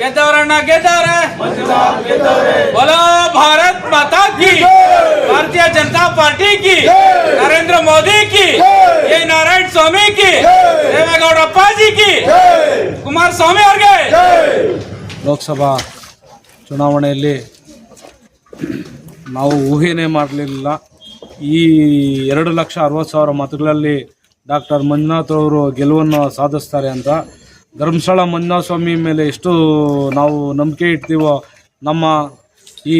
ಗೆದ್ದವರಣ್ಣ ಗೆದ್ದವ್ರೆ. ಬಲೋ Bharat Mata Bharatiya Janata party ಕಿ. ನರೇಂದ್ರ ಮೋದಿ ಕಿ. A. Narayana Swamy ಕಿ. ದೇವೇಗೌಡ ಅಪ್ಪಾಜಿ ಕಿ. ಕುಮಾರಸ್ವಾಮಿ ಅವ್ರಿಗೆ. ಲೋಕಸಭಾ ಚುನಾವಣೆಯಲ್ಲಿ ನಾವು ಊಹೆನೇ ಮಾಡಲಿಲ್ಲ. ಈ ಎರಡು ಲಕ್ಷ ಅರವತ್ತು ಸಾವಿರ ಮತಗಳಲ್ಲಿ ಡಾಕ್ಟರ್ ಮಂಜುನಾಥ್ ಅವರು ಗೆಲುವನ್ನು ಸಾಧಿಸ್ತಾರೆ ಅಂತ ಧರ್ಮಸ್ಥಳ ಮಂಜುನಾಥ ಸ್ವಾಮಿ ಮೇಲೆ ಎಷ್ಟು ನಾವು ನಂಬಿಕೆ ಇಡ್ತೀವೋ ನಮ್ಮ ಈ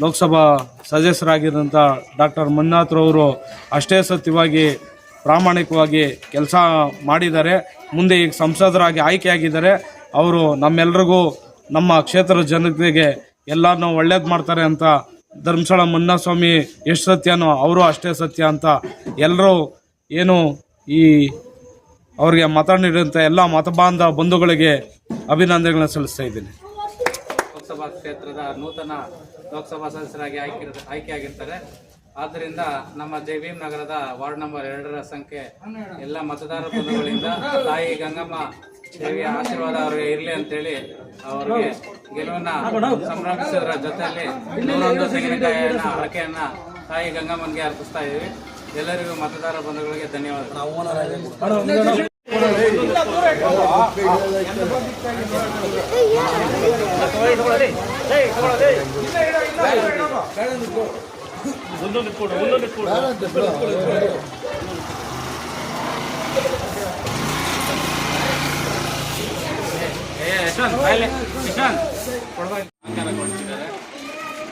ಲೋಕಸಭಾ ಸದಸ್ಯರಾಗಿದ್ದಂಥ ಡಾಕ್ಟರ್ ಮಂಜುನಾಥ್ರವರು ಅಷ್ಟೇ ಸತ್ಯವಾಗಿ ಪ್ರಾಮಾಣಿಕವಾಗಿ ಕೆಲಸ ಮಾಡಿದ್ದಾರೆ. ಮುಂದೆ ಈಗ ಸಂಸದರಾಗಿ ಆಯ್ಕೆಯಾಗಿದ್ದಾರೆ. ಅವರು ನಮ್ಮೆಲ್ರಿಗೂ ನಮ್ಮ ಕ್ಷೇತ್ರದ ಜನತೆಗೆ ಎಲ್ಲಾನು ಒಳ್ಳೇದು ಮಾಡ್ತಾರೆ ಅಂತ ಧರ್ಮಸ್ಥಳ ಮುನ್ನಾ ಸ್ವಾಮಿ ಎಷ್ಟು ಸತ್ಯನೋ ಅವರು ಅಷ್ಟೇ ಸತ್ಯ ಅಂತ ಎಲ್ಲರೂ ಏನು ಈ ಅವರಿಗೆ ಮತ ನೀಡಿದಂಥ ಎಲ್ಲ ಮತಬಾಂಧ ಬಂಧುಗಳಿಗೆ ಅಭಿನಂದನೆಗಳನ್ನ ಸಲ್ಲಿಸ್ತಾ ಇದ್ದೀನಿ. ಲೋಕಸಭಾ ಕ್ಷೇತ್ರದ ನೂತನ ಲೋಕಸಭಾ ಸದಸ್ಯರಾಗಿ ಆಯ್ಕೆ ಆಯ್ಕೆಯಾಗಿರ್ತಾರೆ. ಆದ್ದರಿಂದ ನಮ್ಮ ಜೆ ಭೀಮ್ ನಗರದ ವಾರ್ಡ್ ನಂಬರ್ ಎರಡರ ಸಂಖ್ಯೆ ಎಲ್ಲ ಮತದಾರ ಬಂಧುಗಳಿಂದ ತಾಯಿ ಗಂಗಮ್ಮ ದೇವಿಯ ಆಶೀರ್ವಾದ ಅವರಿಗೆ ಇರಲಿ ಅಂತೇಳಿ ಅವರಿಗೆ ಗೆಲುವನ್ನ ಸಂಭ್ರಮಿಸೋದ್ರ ಜೊತೆಯಲ್ಲಿ ನೂರೊಂದು ತೆಂಗಿನಕಾಯಿಯನ್ನ ತಾಯಿ ಗಂಗಮ್ಮನಿಗೆ ಅರ್ಪಿಸ್ತಾ ಇದ್ದೀವಿ. ಎಲ್ಲರಿಗೂ ಮತದಾರ ಬಂಧುಗಳಿಗೆ ಧನ್ಯವಾದಗಳು ಏ, ಯಶವಂತ್, ಬಾಯ್ಲೆ. ಯಶವಂತ್, ಕೊಡ್ಬಾ ಇಲ್ಲಿ. ಅಲಂಕಾರಗೊಳಿಸಿದ್ದಾರೆ.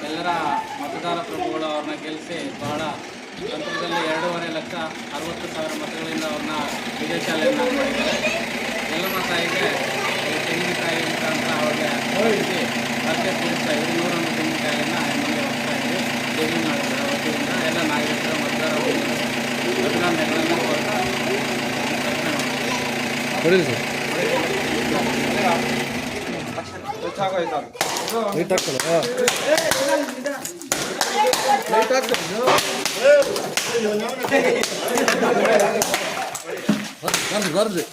ಎಲ್ಲರ ಮತದಾರ ಪ್ರಭುಗಳು ಅವ್ರನ್ನ ಗೆಲ್ಲಿಸಿ ಬಹಳ ತಂತ್ರದಲ್ಲಿ ಎರಡೂವರೆ ಲಕ್ಷ ಅರವತ್ತು ಸಾವಿರ ಮತಗಳಿಂದ ಅವ್ರನ್ನ ವಿಜಯಶಾಲೆಯನ್ನ ಮಾಡಿದ್ದಾರೆ. ಎಲ್ಲಮ್ಮ ತಾಯಿಗೆ ತೆಂಗಿನಕಾಯಿ ಮುಖಾಂತರ ಅವ್ರಿಗೆ ಹೊರಡಿಸಿ ಪರಿಚಯ ಕೂರಿಸ್ತಾ ಇದ್ವಿ ನೂರೊಂದು ತೆಂಗಿನಕಾಯಿಯನ್ನು ನಮಗೆ ಹೋಗ್ತಾ ಇದ್ವಿ ದೇವಿ ಮಾಡಿದ್ದಾರೆ. ವತಿಯಿಂದ ಎಲ್ಲ ನಾಗರಿಕರ ಮತದಾರ ಲೇಟ್ ಆಗ್ತಲ್ಲ ಲೇಟ್ ಆಗ್ತದೆ ಬರ್ರಿ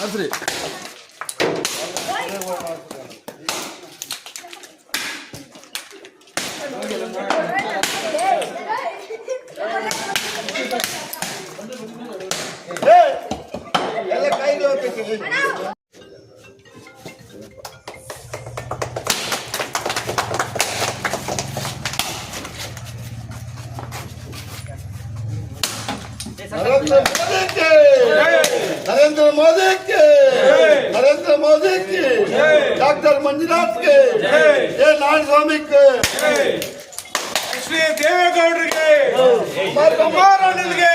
ಬರ್ರಿ ಎಲ್ಲ ಕೈಗೆ ಹೋಗ್ತೈತೆ मोदी के नरेंद्र मोदी के। नरेंद्र मोदी की। डॉक्टर मंजुनाथ के। ये नारायण स्वामी के। श्री देवेगौड़ के। कुमार कुमार आनंद के।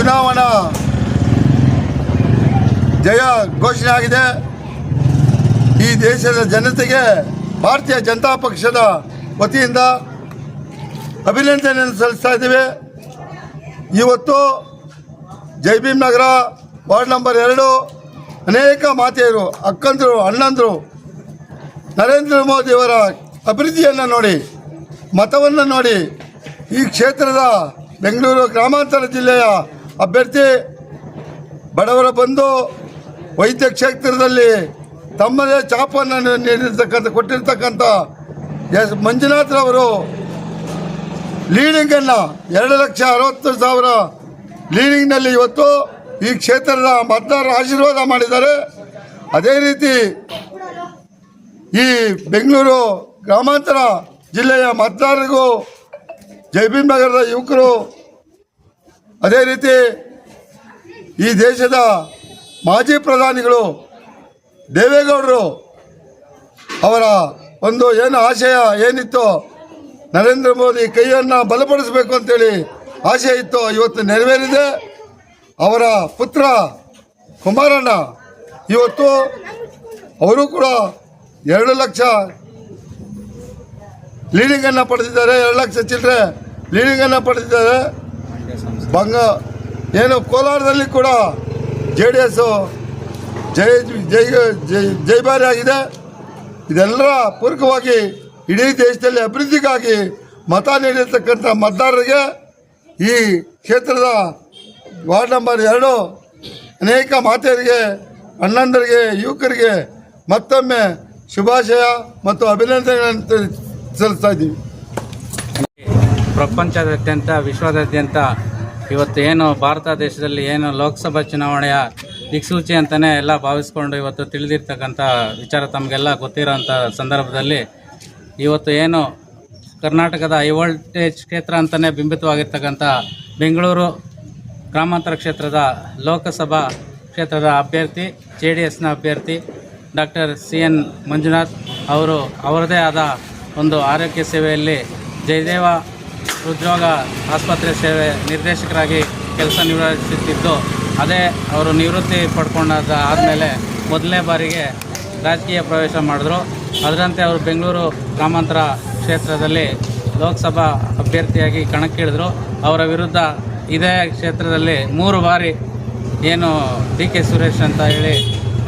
ಚುನಾವಣಾ ಜಯ ಘೋಷಣೆ ಆಗಿದೆ. ಈ ದೇಶದ ಜನತೆಗೆ ಭಾರತೀಯ ಜನತಾ ಪಕ್ಷದ ವತಿಯಿಂದ ಅಭಿನಂದನೆಯನ್ನು ಸಲ್ಲಿಸ್ತಾ ಇದ್ದೇವೆ. ಇವತ್ತು ಜೈಭೀಮ್ ನಗರ ವಾರ್ಡ್ ನಂಬರ್ ಎರಡು ಅನೇಕ ಮಾತೆಯರು, ಅಕ್ಕಂದರು, ಅಣ್ಣಂದರು, ನರೇಂದ್ರ ಮೋದಿಯವರ ಅಭಿವೃದ್ಧಿಯನ್ನು ನೋಡಿ, ಮತವನ್ನು ನೋಡಿ ಈ ಕ್ಷೇತ್ರದ ಬೆಂಗಳೂರು ಗ್ರಾಮಾಂತರ ಜಿಲ್ಲೆಯ ಅಭ್ಯರ್ಥಿ ಬಡವರ ಬಂದು ವೈದ್ಯ ಕ್ಷೇತ್ರದಲ್ಲಿ ತಮ್ಮದೇ ಚಾಪನ್ನು ನೀಡಿರ್ತಕ್ಕಂಥ, ಕೊಟ್ಟಿರ್ತಕ್ಕಂಥ ಎಸ್ ಮಂಜುನಾಥ್ರವರು ಲೀಡಿಂಗನ್ನು ಎರಡು ಲಕ್ಷ ಅರವತ್ತು ಸಾವಿರ ಲೀಡಿಂಗ್ನಲ್ಲಿ ಇವತ್ತು ಈ ಕ್ಷೇತ್ರದ ಮತದಾರರ ಆಶೀರ್ವಾದ ಮಾಡಿದ್ದಾರೆ. ಅದೇ ರೀತಿ ಈ ಬೆಂಗಳೂರು ಗ್ರಾಮಾಂತರ ಜಿಲ್ಲೆಯ ಮತದಾರರಿಗೂ ಜೈಬಿಂಬ ನಗರದ ಯುವಕರು ಅದೇ ರೀತಿ ಈ ದೇಶದ ಮಾಜಿ ಪ್ರಧಾನಿಗಳು ದೇವೇಗೌಡರು ಅವರ ಒಂದು ಏನು ಆಶಯ ಏನಿತ್ತು ನರೇಂದ್ರ ಮೋದಿ ಕೈಯನ್ನು ಬಲಪಡಿಸಬೇಕು ಅಂತೇಳಿ ಆಶಯ ಇತ್ತು ಇವತ್ತು ನೆರವೇರಿದೆ. ಅವರ ಪುತ್ರ ಕುಮಾರಣ್ಣ ಇವತ್ತು ಅವರು ಕೂಡ ಎರಡು ಲಕ್ಷ ಲೀಡಿಂಗನ್ನು ಪಡೆದಿದ್ದಾರೆ. ಎರಡು ಲಕ್ಷ ಚಿಲ್ಲರೆ ಲೀಡಿಂಗನ್ನು ಪಡೆದಿದ್ದಾರೆ. ಬಂಗ, ಏನು ಕೋಲಾರದಲ್ಲಿ ಕೂಡ ಜೆ ಡಿ ಎಸ್ಸು ಜೈ ಜೈ ಜೈ ಆಗಿದೆ. ಇದೆಲ್ಲರ ಪೂರಕವಾಗಿ ಇಡೀ ದೇಶದಲ್ಲಿ ಅಭಿವೃದ್ಧಿಗಾಗಿ ಮತ ನೀಡಿರ್ತಕ್ಕಂಥ ಮತದಾರರಿಗೆ ಈ ಕ್ಷೇತ್ರದ ವಾರ್ಡ್ ನಂಬರ್ ಎರಡು ಅನೇಕ ಮಾತೆಯರಿಗೆ, ಅಣ್ಣಂದರಿಗೆ, ಯುವಕರಿಗೆ ಮತ್ತೊಮ್ಮೆ ಶುಭಾಶಯ ಮತ್ತು ಅಭಿನಂದನೆಗಳನ್ನು ಸಲ್ಲಿಸ್ತಾ ಇದ್ದೀವಿ. ಪ್ರಪಂಚದಾದ್ಯಂತ, ವಿಶ್ವದಾದ್ಯಂತ ಇವತ್ತು ಏನು ಭಾರತ ದೇಶದಲ್ಲಿ ಏನು ಲೋಕಸಭಾ ಚುನಾವಣೆಯ ದಿಕ್ಸೂಚಿ ಅಂತಲೇ ಎಲ್ಲ ಭಾವಿಸ್ಕೊಂಡು ಇವತ್ತು ತಿಳಿದಿರ್ತಕ್ಕಂಥ ವಿಚಾರ ತಮಗೆಲ್ಲ ಗೊತ್ತಿರೋಂಥ ಸಂದರ್ಭದಲ್ಲಿ ಇವತ್ತು ಏನು ಕರ್ನಾಟಕದ ಹೈ ವೋಲ್ಟೇಜ್ ಕ್ಷೇತ್ರ ಅಂತಲೇ ಬಿಂಬಿತವಾಗಿರ್ತಕ್ಕಂಥ ಬೆಂಗಳೂರು ಗ್ರಾಮಾಂತರ ಕ್ಷೇತ್ರದ ಲೋಕಸಭಾ ಕ್ಷೇತ್ರದ ಅಭ್ಯರ್ಥಿ, ಜೆ ಡಿ ಎಸ್ನ ಅಭ್ಯರ್ಥಿ ಡಾಕ್ಟರ್ ಸಿ ಎನ್ ಮಂಜುನಾಥ್ ಅವರು ಅವರದೇ ಆದ ಒಂದು ಆರೋಗ್ಯ ಸೇವೆಯಲ್ಲಿ ಜಯದೇವ ಹೃದ್ರೋಗ ಆಸ್ಪತ್ರೆ ಸೇವೆ ನಿರ್ದೇಶಕರಾಗಿ ಕೆಲಸ ನಿರ್ವಹಿಸುತ್ತಿದ್ದು, ಅದೇ ಅವರು ನಿವೃತ್ತಿ ಪಡ್ಕೊಂಡಾದ ಆದಮೇಲೆ ಮೊದಲನೇ ಬಾರಿಗೆ ರಾಜಕೀಯ ಪ್ರವೇಶ ಮಾಡಿದ್ರು. ಅದರಂತೆ ಅವರು ಬೆಂಗಳೂರು ಗ್ರಾಮಾಂತರ ಕ್ಷೇತ್ರದಲ್ಲಿ ಲೋಕಸಭಾ ಅಭ್ಯರ್ಥಿಯಾಗಿ ಕಣಕ್ಕಿಳಿದ್ರು. ಅವರ ವಿರುದ್ಧ ಇದೇ ಕ್ಷೇತ್ರದಲ್ಲಿ ಮೂರು ಬಾರಿ ಏನು ಡಿ ಕೆ ಸುರೇಶ್ ಅಂತ ಹೇಳಿ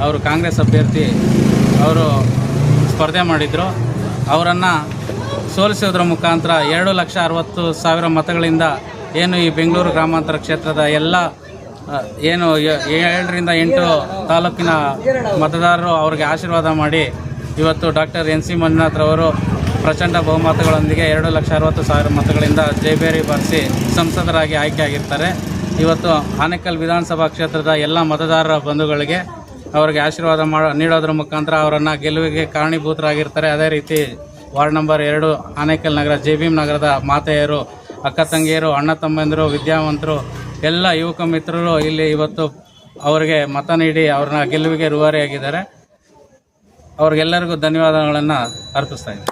ಅವರು ಕಾಂಗ್ರೆಸ್ ಅಭ್ಯರ್ಥಿ ಅವರು ಸ್ಪರ್ಧೆ ಮಾಡಿದರು. ಅವರನ್ನು ಸೋಲಿಸೋದ್ರ ಮುಖಾಂತರ ಎರಡು ಲಕ್ಷ ಅರವತ್ತು ಸಾವಿರ ಮತಗಳಿಂದ ಏನು ಈ ಬೆಂಗಳೂರು ಗ್ರಾಮಾಂತರ ಕ್ಷೇತ್ರದ ಎಲ್ಲ ಏನು ಏಳರಿಂದ ಎಂಟು ತಾಲೂಕಿನ ಮತದಾರರು ಅವರಿಗೆ ಆಶೀರ್ವಾದ ಮಾಡಿ ಇವತ್ತು ಡಾಕ್ಟರ್ ಎನ್ ಸಿ ಮಂಜುನಾಥ್ರವರು ಪ್ರಚಂಡ ಬಹುಮತಗಳೊಂದಿಗೆ ಎರಡು ಲಕ್ಷ ಅರವತ್ತು ಸಾವಿರ ಮತಗಳಿಂದ ಜೈಬೇರಿ ಬಾರಿಸಿ ಸಂಸದರಾಗಿ ಆಯ್ಕೆಯಾಗಿರ್ತಾರೆ. ಇವತ್ತು ಆನೇಕಲ್ ವಿಧಾನಸಭಾ ಕ್ಷೇತ್ರದ ಎಲ್ಲ ಮತದಾರರ ಬಂಧುಗಳಿಗೆ ಅವರಿಗೆ ಆಶೀರ್ವಾದ ಮಾಡೋ ನೀಡೋದ್ರ ಮುಖಾಂತರ ಅವರನ್ನು ಗೆಲುವಿಗೆ ಕಾರಣೀಭೂತರಾಗಿರ್ತಾರೆ. ಅದೇ ರೀತಿ ವಾರ್ಡ್ ನಂಬರ್ ಎರಡು, ಆನೇಕಲ್ ನಗರ ಜೆ ಭೀಮ್ ನಗರದ ಮಾತೆಯರು, ಅಕ್ಕ ತಂಗಿಯರು, ಅಣ್ಣ ತಮ್ಮಂದಿರು, ವಿದ್ಯಾವಂತರು, ಎಲ್ಲ ಯುವಕ ಮಿತ್ರರು ಇಲ್ಲಿ ಇವತ್ತು ಅವರಿಗೆ ಮತ ನೀಡಿ ಅವ್ರನ್ನ ಗೆಲುವಿಗೆ ರೂವಾರಿಯಾಗಿದ್ದಾರೆ. ಅವ್ರಿಗೆಲ್ಲರಿಗೂ ಧನ್ಯವಾದಗಳನ್ನು ಅರ್ಪಿಸ್ತಾ ಇದ್ದೀನಿ.